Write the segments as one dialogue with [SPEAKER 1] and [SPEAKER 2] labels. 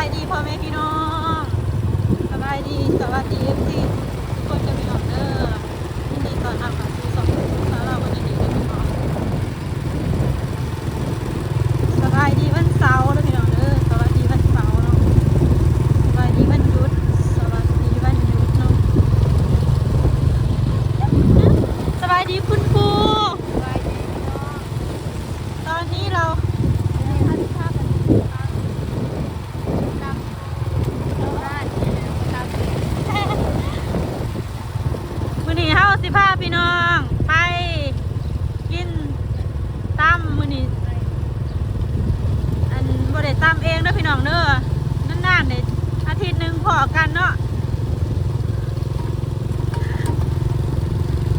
[SPEAKER 1] ายดีพ่อแม่พี่น้องสบายดีสวัสดีเอฟซีทุกคนจะมีออเดอร์ยินดีต้อนรับเข้าสู่สองสาวเราวันนี้ด้วยพี่น้องสบายดีวันเสาร์ด้วยพี่น้องเด้อสวัสดีวันเสาร์เนาะสบายดีวันหยุดสวัสดีวันหยุดเนาะสบายดีคุณครู
[SPEAKER 2] สบายดีพี่น้อง
[SPEAKER 1] ตอนนี้เรา
[SPEAKER 2] ในท่านภาพกันครับตามเราได้ตาม
[SPEAKER 1] มื้อนี้เฮาสิ พี่น้อง ไปกินตั้มมือนี้อันบ่ได้ตั้มเองเด้อพี่น้องเด้อนานๆได้อาทิตย์หนึ่งพอกันเนาะ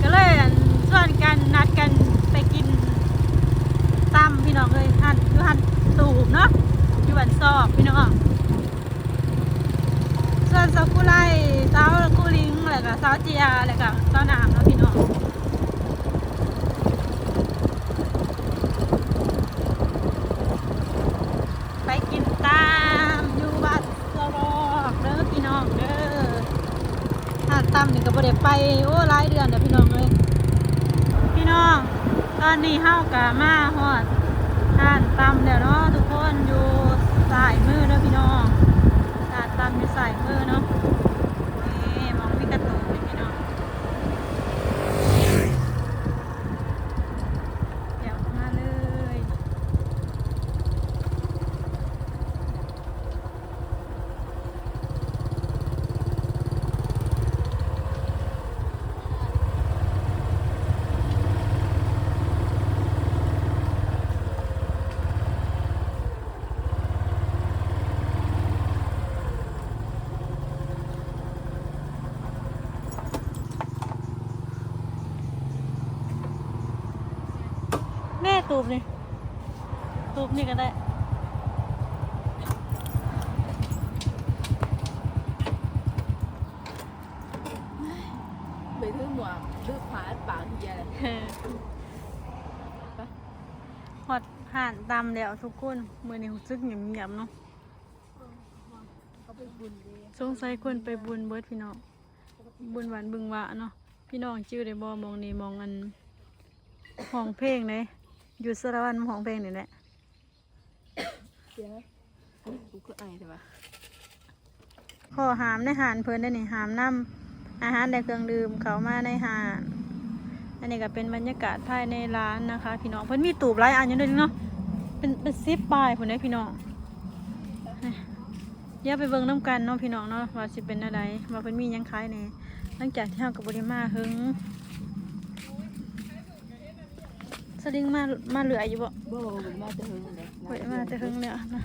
[SPEAKER 1] ก็เลยอันชวนกันนัดกันไปกินตั้มพี่น้องเลยหันอยู่หันตูบเนาะอยู่หันซอกพี่น้องส่วนสากุไลสาวกุลิงแล้วก็สาวเจียแล้วก็สาวหนามเนาะพี่น้องไปกินตามอยู่บ้านสรอกเด้อพี่น้องเด้อถ้าตามนี่ก็ บ่ได้ไปโอ้หลายเดือนเด้อพี่น้องเลยพี่น้อง ตอนนี้เฮากะมาฮอดท่านตำแล้วเนาะทุกคนอยู่สายมือเด้อพี่น้อง ตาตามอยู่สายมือเนาะนี่มองมีกระตุกเลยพี่น้องเดี๋ยวมาเลย แม่ตูบนี่ตูบนี่ก็ได้
[SPEAKER 2] ไปถึงหมวกลืบผาปากเฮียเลย
[SPEAKER 1] ฮอดห่านตำแล้วทุกคนมือนี้รู้สึกเงียบๆเนาะ
[SPEAKER 2] เขาไปบุญดี
[SPEAKER 1] สงสัยคนไปบุญเบิดพี่น้องบุญหวานบึงหวะเนาะพี่น้องชื่อได้บ่มองนี่มองอันห้องเพลงเลย อยู่สารวันห้องเพลงนี่แหละ
[SPEAKER 2] เสียไหมกูก็ไอใช่ปะ
[SPEAKER 1] ขอหามในหานเพิ่นได้นี่หามน้ำอาหารและเครื่องดื่มเขามาในหานอันนี้ก็เป็นบรรยากาศภายในร้านนะคะ พี่น้องเพิ่นมีตูบหลายอันอยู่ด้วยเนาะเป็นเป็นซิปปลายพุ่นเด้อพี่น้องเดี๋ยวไปเบิ่งน้ำกันเนาะพี่น้องเนาะว่าสิเป็นอะไรว่าเพิ่นมีหยังขายแหน่หลังจากที่เฮากับบ่ได้มาหึงส ลิงมามาเหลืออยู่บ่
[SPEAKER 2] บ่บ่มาจะหึงเลย
[SPEAKER 1] ไว้มาแต่หึงแล้วนะ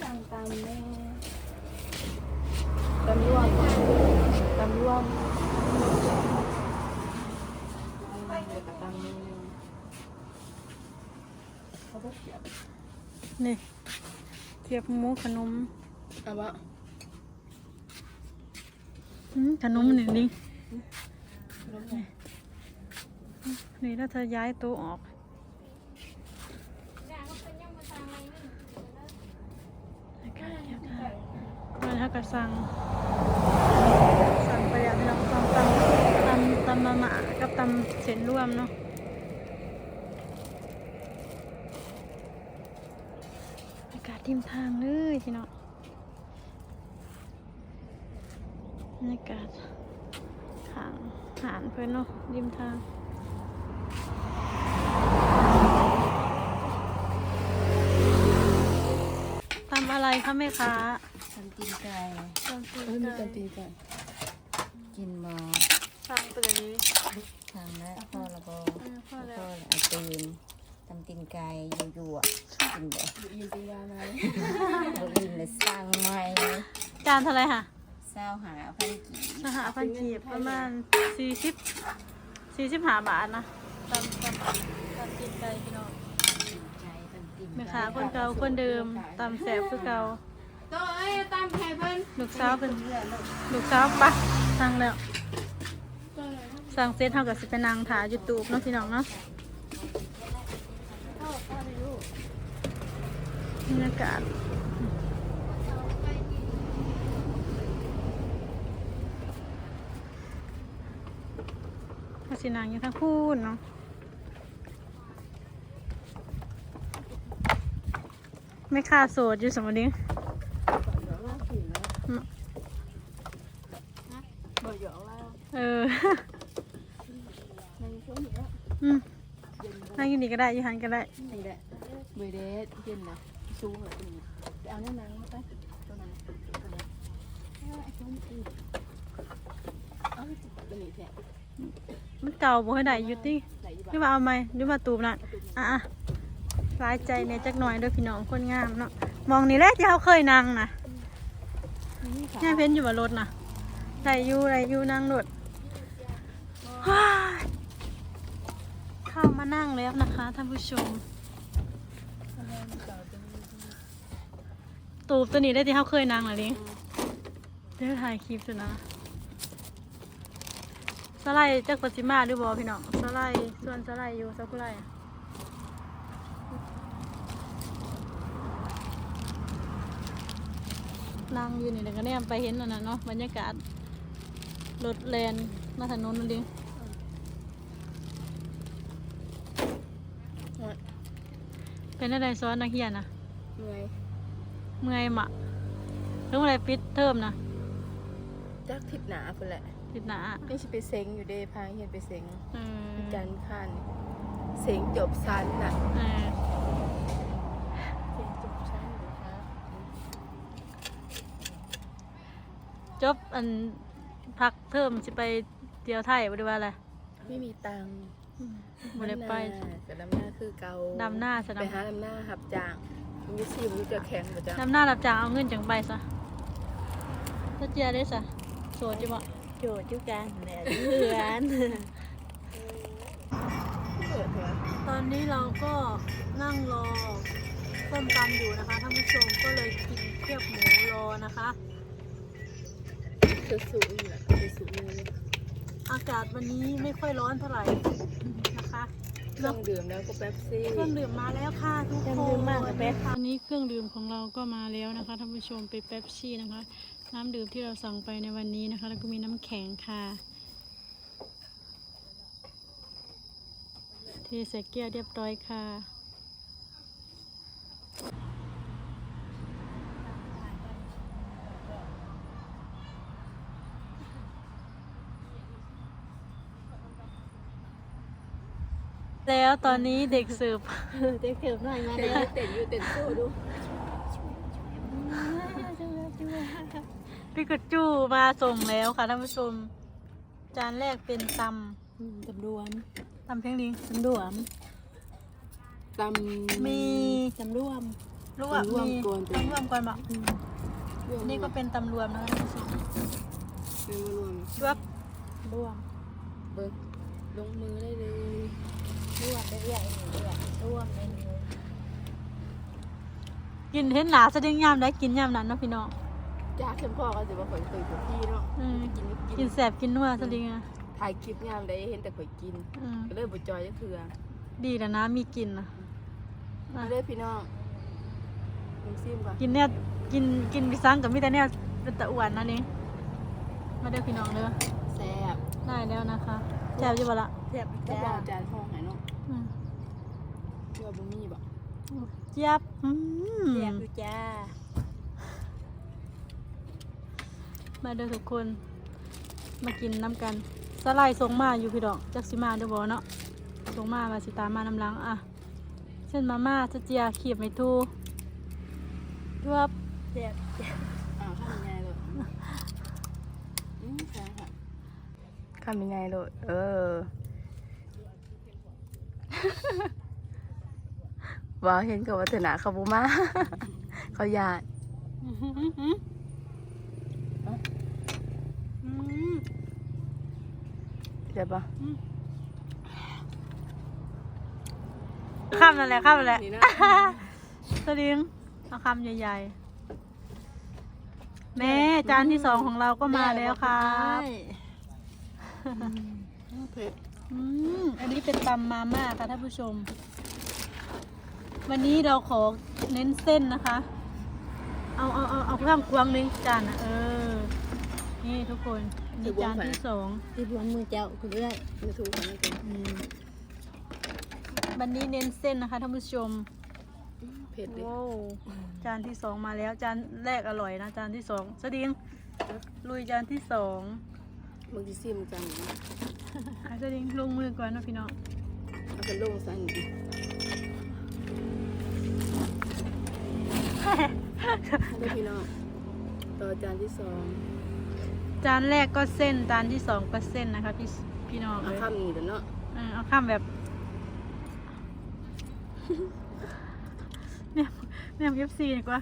[SPEAKER 2] สั่งตามแม่ตำรวจตำรวจไปเลยกับตำนึง เขาก็เสียบ
[SPEAKER 1] นี่เทียบหมูขนม
[SPEAKER 2] เอาวะ
[SPEAKER 1] อืมขนมนี่นี่นี่ถ้าเธอย้ายโต๊ะออกมันถ้ากระสังสั่งไปแล้วพี่น้องสั่งตำตำตำมาหมากับตำเส้นร่วมเนาะ อากาศทิมทางเลยพี่น้องบรรยากาศทางหานเพื่อนเนาะริมทางทำอะไรคะแม่ค้า
[SPEAKER 3] ทำตีนไก่
[SPEAKER 1] ทำ
[SPEAKER 2] เออมีกันตีกัน
[SPEAKER 3] กินบอ
[SPEAKER 1] สั่งไปเลย
[SPEAKER 3] ทำแล้วพ่อละบอ
[SPEAKER 1] เออพอแล้
[SPEAKER 3] พ่อ
[SPEAKER 1] ว
[SPEAKER 3] เอาตีน ทำตีนไก่อยู่ๆอะกินแบบ
[SPEAKER 2] ยินดีว่าไหม
[SPEAKER 3] บกินเลยสร้างใหม่
[SPEAKER 1] จานเท่าไหรค่ะ
[SPEAKER 3] เศร้าหาพันกี่
[SPEAKER 1] สหพันธ์กีบประมาณสี่สิบสี่สิบห้าบาทนะตามตามตามกินไปพี่น้อง
[SPEAKER 3] ใจทำตีน
[SPEAKER 1] แม่ค้าคนเก่าคนเดิมตามแสบคือเก่า
[SPEAKER 2] โตเอ้ยตามใครเพิ่น
[SPEAKER 1] ลูกสาวเป็นลูกสาวปะสั่งแล้วสั่งเซตเท่ากับสิเป็นนางถายูทูบเนาะพี่น้องเนาะ บรรยากาศมาสินางยู่ทั้งคู่เนาะไม่ค่าโสดอยู่สมมติ
[SPEAKER 2] บ่หยอกแล้ว
[SPEAKER 1] เออ อืม นั่งอยู่นี่ก็ได้อยูหันก็ได้
[SPEAKER 2] นี่แหละเบยเดสเย็นนะสูงเลยนี่เอาแน่นังมาไปตัวนั้นตัวนั้นไอ้ตัวนี้เอาตัวนี้แท้
[SPEAKER 1] มันเก่าบ่ให้ได้อยุติ
[SPEAKER 2] ไหนอยู่
[SPEAKER 1] หรือว่าเอาไหมหรือว่าตูบน่ะอะอะร้ายใจเนี่ยจักหน่อยเด้วยพี่น้องคนงามเนาะมองนี่แหละที่เขาเคยนั่งนะ
[SPEAKER 2] นี่ค่ะ
[SPEAKER 1] แง่เพ้นอยู่บนรถนะได้อยู่ได้อยู่นั่งรถว้ายเข้ามานั่งแล้วนะคะท่านผู้ชม ตูบตัวนี้ได้ที่เขาเคยนั่งเหรอลิงเดี๋ยวถ่ายคลิปสินะสไลด์จากปัจจิมาหรือบอพี่น้องสไลด์ส่วนสไลด์อยู่สักไรอะนั่งอยู่นี่แล้วก็เนี่ยไปเห็นอันนั้นเนาะบรรยากาศรถแลนมาถนนนั่นเอง เป็นอะไรซ้อนนักเรียนนะ
[SPEAKER 2] เหนื่อย
[SPEAKER 1] เมื่อยมะเรื่องอะไรปิดเทอมนะ
[SPEAKER 2] จักทิศหนาพุ่นแหละ
[SPEAKER 1] ปิดหนา
[SPEAKER 2] นี่สิไปเซ็งอยู่เด้พาเฮ็ดไปเซ็ง
[SPEAKER 1] เออ
[SPEAKER 2] จันทร์คันเซ็งจบชั้นน่ะ
[SPEAKER 1] เออ
[SPEAKER 2] เซ็งจบชั้นอยู่ครับ
[SPEAKER 1] จบอันพักเทอมจะไปเที่ยวไทยบ่ได้ว่าอะไร
[SPEAKER 2] ไม่มีตังค์
[SPEAKER 1] บ่ได้ไป
[SPEAKER 2] แต่ดำหน้าคือเกา
[SPEAKER 1] ดำหน้าซะ
[SPEAKER 2] ไป
[SPEAKER 1] ดำ
[SPEAKER 2] หาดำหน้าหับจ้างมีซีมรู้จะแข็งบ่จ้า
[SPEAKER 1] ดำหน้ารับจ้างเอาเงินจังไปซะถ้าเจียได้ซะโสดจิบ่
[SPEAKER 3] โจทย์จุกันแหละเพื่อน
[SPEAKER 2] เปิดเหรอ
[SPEAKER 1] ตอนนี้เราก็นั่งรอส้มตำอยู่นะคะท่านผู้ชมก็เลยกินเทียบหมูรอนะคะ
[SPEAKER 2] คือสูงอยู่แหละคือสูงเลย
[SPEAKER 1] อากาศวันนี้ไม่ค่อยร้อนเท่าไหร่นะคะ
[SPEAKER 2] เครื่องดื่มแล้วก็แป๊บซี่
[SPEAKER 1] เครื่องดื่มมาแล้วค่ะทุกคน
[SPEAKER 3] เครื่องดื่มมากกว่าแป๊บ
[SPEAKER 1] อันนี้เครื่องดื่มของเราก็มาแล้วนะคะท่านผู้ชมเป็นเป๊ปซี่นะคะ น้ำดื่มที่เราสั่งไปในวันนี้นะคะ แล้วก็มีน้ำแข็งค่ะเทใส่แก้วเรียบร้อยค่ะ แล้วตอนนี้เด็กเสิร์ฟ
[SPEAKER 3] เด็กเถิบหน่อยมา
[SPEAKER 2] เต้น
[SPEAKER 3] แล้ว
[SPEAKER 2] เต้นอยู่เต้นโซ่ดู
[SPEAKER 1] พิกาจูมาส่งแล้วค่ะท่านผู้ชม จานแรกเป็นต
[SPEAKER 3] ตำรวมำ
[SPEAKER 1] ตำเพียงลิง
[SPEAKER 3] ตำรวม
[SPEAKER 2] ตำ
[SPEAKER 1] มี
[SPEAKER 3] ตำรวม
[SPEAKER 1] ลวก
[SPEAKER 2] ตำรวม
[SPEAKER 1] มี
[SPEAKER 2] ก่อน
[SPEAKER 1] ตำรวมก่อนบอก
[SPEAKER 2] รวม
[SPEAKER 1] นี่ก็เป็นตำรวมนะคะท่านผู้ชม
[SPEAKER 2] เป็นมารวม
[SPEAKER 1] รวบ
[SPEAKER 3] รวม
[SPEAKER 2] เบิกลงมือได้เลย
[SPEAKER 3] รวมได้เรื่อยๆเรื่อยๆรวมได้เลย
[SPEAKER 1] กินเห็นหนาสะดึงยามได้กินยามนั้นเนาะพี่น้อง
[SPEAKER 2] จ้าเข้มพ่อก็จะมาข่อยเคยกับพี่เนาะ
[SPEAKER 1] อืม
[SPEAKER 2] กินไม่กิ
[SPEAKER 1] กิ
[SPEAKER 2] น
[SPEAKER 1] นแสบกินนัวสะดึงอะ
[SPEAKER 2] ถ่ายคลิปยามได้เห็นแต่ข่อยกิน
[SPEAKER 1] อืม
[SPEAKER 2] ก็เลยบ่จอยก็คือ
[SPEAKER 1] ดีแล้วนะมีกินนะ
[SPEAKER 2] มาเลยพี่น้องมึงซิมก่อน
[SPEAKER 1] กินเนี่ยกินกินพิซังกับมิแต่เนี่ยเป็นตะอ้วนนั่นเองมาเด้อพี่น้องเด้อ
[SPEAKER 2] แซ่บ
[SPEAKER 1] ได้แล้วนะคะแซ่บอยู่บ่ละ
[SPEAKER 3] เจ็บ
[SPEAKER 2] จะ
[SPEAKER 3] จ้า
[SPEAKER 2] บอกจานห้องไหนเนาะ
[SPEAKER 1] อืม
[SPEAKER 2] เชื่อบ่มีบ่
[SPEAKER 1] เจี๊ยบอืม
[SPEAKER 3] เจ็บอยู่จ้า
[SPEAKER 1] มาเด้อทุกคน มากินน้ำกันสไลด์ส่งมาอยู่พี่ดอกจักสิมาเด้อบ่เนาะส่งมาว่าสิตามมาน้ำหลังอะเส้นมาม่าจะเจียขีบไม่ทูรวบ
[SPEAKER 3] เจ็บ
[SPEAKER 2] อ้าวทำยังไงเลยอืมใช่ค่ะทำยังไงเลยเออ ว่าเห็นกับวัฒนาเขาบุมาเขาญาติ
[SPEAKER 1] อืม
[SPEAKER 2] ใช่ปะ
[SPEAKER 1] ข้ามนั่นแหละข้ามนั่นแหละ
[SPEAKER 2] นี่นะ
[SPEAKER 1] สลิงเอาคำใหญ่แม่จานที่สองของเราก็มาแล้วครับ
[SPEAKER 2] เผ็ด
[SPEAKER 1] อืมอันนี้เป็นตำมาม่าค่ะท่านผู้ชม วันนี้เราขอเน้นเส้นนะคะ เอาเอาเอาเอาข้างควงหนึงจานอะเออ นี่ทุกคนนี่จานที่สอง
[SPEAKER 3] ที่รวมมือเจ้าคุณเอ้ย
[SPEAKER 2] ไม่ถูกกันไม่ถูก
[SPEAKER 1] อืมวันนี้เน้นเส้นนะคะท่านผู้ชม
[SPEAKER 2] เผ็ดเลย
[SPEAKER 1] ว้าวจานที่สองมาแล้วจานแรกอร่อยนะจานที่สองสดิงลุยจานที่สอง
[SPEAKER 2] บางทีซิมจัง
[SPEAKER 1] อะสดิงลงมือก่อนนะพี่น้อง
[SPEAKER 2] เอาเป็นโล่งสั้นดิได้พี่น้องต่อจานที่สอง
[SPEAKER 1] จานแรกก็เส้นจานที่สองก็เส้นนะคะพี่พี่น้อง
[SPEAKER 2] เอา
[SPEAKER 1] เลย
[SPEAKER 2] ข้ามนี้แต่เนาะ
[SPEAKER 1] เออเอาข้ามแบบเนี่ยเนี่ยเอฟซีดีกว่า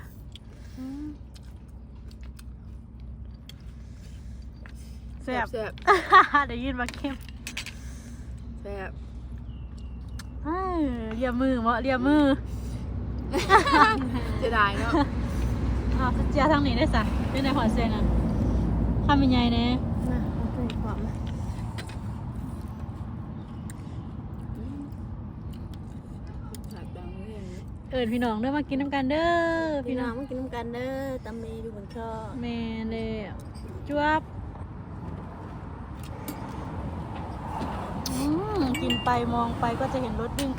[SPEAKER 1] ซ่บ
[SPEAKER 2] แซ่บ
[SPEAKER 1] ได้ยินว่าเข้ม
[SPEAKER 2] แซ่บ
[SPEAKER 1] เอ้ยเรียมือเหมาะเรียมือ
[SPEAKER 2] เสียดายเนาะ
[SPEAKER 1] อ้าวเจียทางนี้ได้สัเป็นในหัวเซนอะข้ามเป็นไงเนี่ย
[SPEAKER 3] นะเอาไปขวามา
[SPEAKER 2] ผักดังเลย
[SPEAKER 1] เอิญพี่น้องเด้อมากินน้ำกันเด้อ
[SPEAKER 3] พี่
[SPEAKER 1] พี่
[SPEAKER 3] น้
[SPEAKER 1] น้
[SPEAKER 3] อ
[SPEAKER 1] องง
[SPEAKER 3] มากินน้ำกันเด้อตำมีดูบนช่อ
[SPEAKER 1] แม่เลยจวบอืม กินไปมองไปก็จะเห็นรถวิ่ง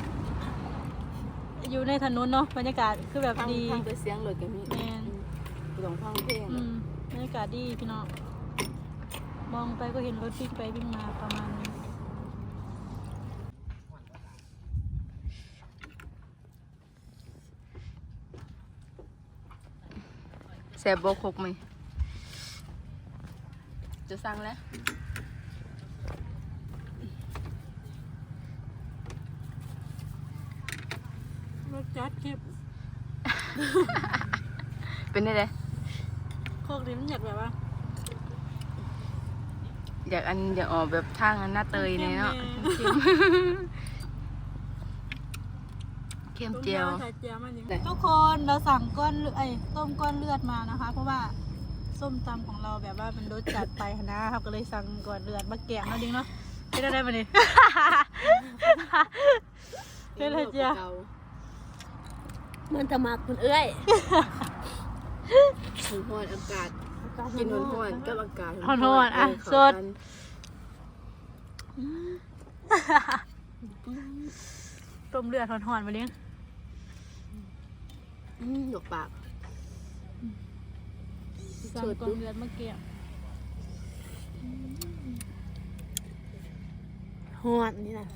[SPEAKER 1] อยู่ในถนนเนาะบรรยากาศคือแบบ
[SPEAKER 2] ฟัง
[SPEAKER 1] ดี
[SPEAKER 2] ฟังแต่เสียงรถกันนี่
[SPEAKER 1] แม่น
[SPEAKER 2] กูต้องฟังเพลง
[SPEAKER 1] อืมบรรยากาศดีพี่น้องมองไปก็เห็นรถวิ่งไปวิ่งมาประมาณนี้
[SPEAKER 2] แสบโบกคกไหมจะสั่งแล้ว
[SPEAKER 1] รถ จัดคลิป
[SPEAKER 2] เป็นได้เลย
[SPEAKER 1] โคกดิมันอยากแบบว่า
[SPEAKER 2] อยากอันอยากออกแบบทางอันหน้าเตยเนี่ยเนาะเข้มเจียว
[SPEAKER 1] ใส่เจียวมันยัง
[SPEAKER 2] ไหน
[SPEAKER 1] ทุกคนเราสั่งก้อนเลือดไอ้ต้มก้อนเลือดมานะคะ เพราะว่าส้มตำของเราแบบว่ามันรสจัดไปนะครับก็เลยสั่งก้อนเลือดมาแกงแล้วดิงเนาะเป็นอะไรมาเนี่ยเป็นอะไรเจียว
[SPEAKER 3] เห มือนตะมากคุณเอ้ย
[SPEAKER 2] ถึงหอนอากาศกินหอนหอนกับอากาศ
[SPEAKER 1] หอนๆอะ
[SPEAKER 2] เเข้า
[SPEAKER 1] สด
[SPEAKER 2] กัน
[SPEAKER 1] ต้มเลือดหอนๆมาเลี้ยง
[SPEAKER 2] อืมหยกปาก
[SPEAKER 1] สั่ง
[SPEAKER 2] สด
[SPEAKER 1] ก้อนเลือดมาแกง
[SPEAKER 3] หอดนี่นะ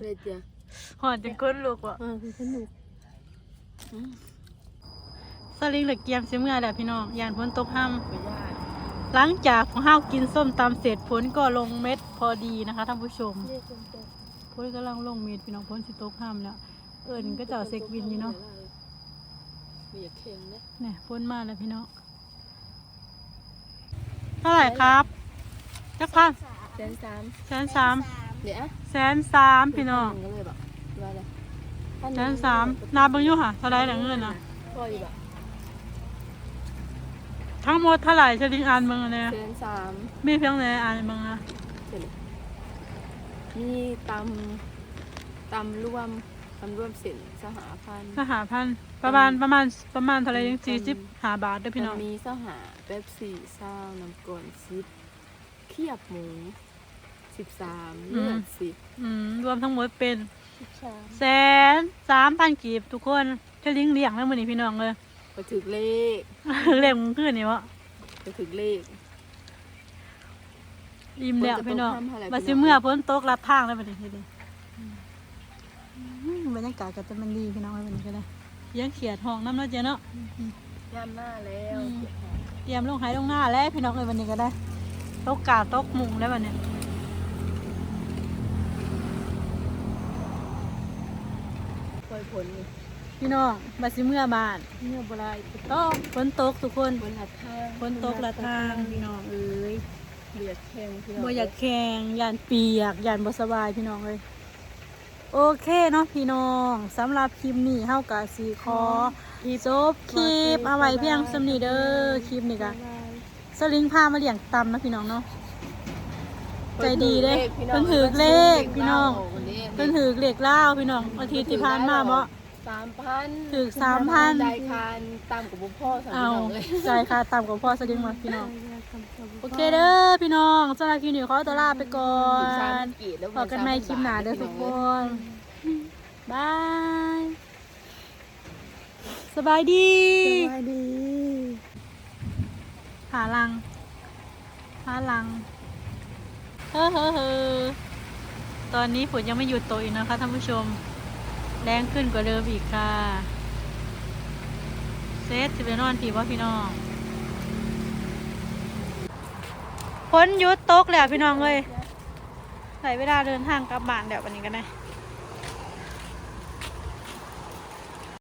[SPEAKER 2] เลยเจียว
[SPEAKER 1] หอนจนก้นลูกว่ะ
[SPEAKER 3] เออคือสนุก
[SPEAKER 1] สลิงเหลือเกียมเสียเมื่อแหละพี่น้องยานพ้นตกห้ำ
[SPEAKER 2] ไม่ได้
[SPEAKER 1] หลังจากของห้าวกินส้มตำเสร็จผลก็ลงเม็ดพอดีนะคะท่านผู้ชม
[SPEAKER 3] เรียกคนโต
[SPEAKER 1] ผลกำลังลงเม็ดพี่น้องพ้นสิตกห้ามแล้ว เอิญก็เจ้าเซ็กวินอยู่เนาะ
[SPEAKER 2] มีอยากเค็มนะ
[SPEAKER 1] เนี่ยพ้นมาแล้วพี่น้องเท่าไหร่ครับจักพัน
[SPEAKER 2] แสนสาม
[SPEAKER 1] แสนสาม
[SPEAKER 2] เดี๋ยวอะ
[SPEAKER 1] แสนสามพี่น้อง
[SPEAKER 2] ก็เลยแบบว่าอะไร
[SPEAKER 1] แสนสามนาเบังอยู่ค่ะเท่าไหรหลังเงินนะ
[SPEAKER 2] พ่ออยู่แบบ
[SPEAKER 1] ทั้งหมดเท่าไหร่ชลิงอ่านเมืองเนี่ย
[SPEAKER 2] แสนสาม
[SPEAKER 1] มีเพียงไหนอ่านเมืองอะ
[SPEAKER 2] เดี๋ยวนะมีตำตำรวมตำรวมเส้นสหพันธ์
[SPEAKER 1] สหพันธ์ประมาณประมาณประมาณเท่าไหรยังสี่สิบหาบาทเด้อพี่น้อง
[SPEAKER 2] มันมีสหาเป๊ปซี่ซาวน้ำกลนซิปเคียบหมู สิบสามเลือดสิบ
[SPEAKER 1] อืมรวมทั้งหมดเป็น
[SPEAKER 3] ชา
[SPEAKER 1] แสนสามพันกีบทุกคนจะลิงเลี้ยงแล้วมือนี้พี่น้องเลย
[SPEAKER 2] ไปถึงเลข
[SPEAKER 1] เลี้ยงมึงขึ้นนี่วะ
[SPEAKER 2] ไปถึงเลข
[SPEAKER 1] อิ่มแล้ว
[SPEAKER 2] ฝนจะตก
[SPEAKER 1] พี่น้อง
[SPEAKER 2] ค่ำเท่าไหร่
[SPEAKER 1] มา
[SPEAKER 2] พี่
[SPEAKER 1] ซื้อ
[SPEAKER 2] น้อง
[SPEAKER 1] เมื่อพ้นโต๊ะรับทางแล้วบัดนี้เฮ็ดดิอืมบรรยากาศก็จะมันดีพี่น้องเลยบัดนี้ก็ได้เลี้ยังเขียดห้องน้ำเนาะเจ๊เนาะ
[SPEAKER 2] ย่ำหน้าแล้ว
[SPEAKER 1] อืมเตรียมลงหายลงหน้าแล้วพี่น้องเลยวันนี้ก็ได้โต๊ะกาโต๊ะมุงแล้ววันนี้
[SPEAKER 2] ปล่อยผลนี่
[SPEAKER 1] พี่น้องมาซื้อเมื่อบานเมื่อโบราณต้องฝนตกทุกคน
[SPEAKER 2] บนหัดทาง
[SPEAKER 1] ฝนตกละทางพี่น้องเอ้ย
[SPEAKER 2] เบียดแข้งพี่น้อง
[SPEAKER 1] บ่อยากแข่งยานเปียกยานบ่สบายพี่น้องเลยโอเคเนาะพี่น้องสำหรับคลิปนี้เฮากะสีขอจบคลิปเอาไว้เพียงสำนีเด้อคลิปนี้กะสลิงพามาเลี้ยงตำนะพี่น้องเนาะ ใจดีเด้เพิ่นถือเลขพี่น้องเพิ่นถือเลขเล่าวพี่น้องอาทิตย์ที่ผ่านมาบ่
[SPEAKER 2] สามพัน
[SPEAKER 1] ถือ3,000
[SPEAKER 2] ได้คานตามกับบุพพ่อสาม
[SPEAKER 1] เอา
[SPEAKER 2] พี่น้องเลย
[SPEAKER 1] ใจายค่าตำกับพ่อสลิงมาพี่น้องโอเคเด้อพี่น้องสำหรับคลิปนี้ขอตัวลาไปก่อ
[SPEAKER 2] ถึงสาม
[SPEAKER 1] น
[SPEAKER 2] กีดแล้ว
[SPEAKER 1] พบกันใหม่คลิปหน้าเด้อทุกคนบายสบายดี
[SPEAKER 3] สวัสดี
[SPEAKER 1] หาลังหาลัง ตอนนี้ฝนยังไม่หยุดตกอีกนะคะท่านผู้ชม แรงขึ้นกว่าเดิมอีกค่ะ เซตสิไปนอนทีว่าพี่น้องฝนหยุดตกแล้วพี่น้องเลยใส่เวลาเดินทางกลับบ้านเดี๋ยววันนี้กันนะ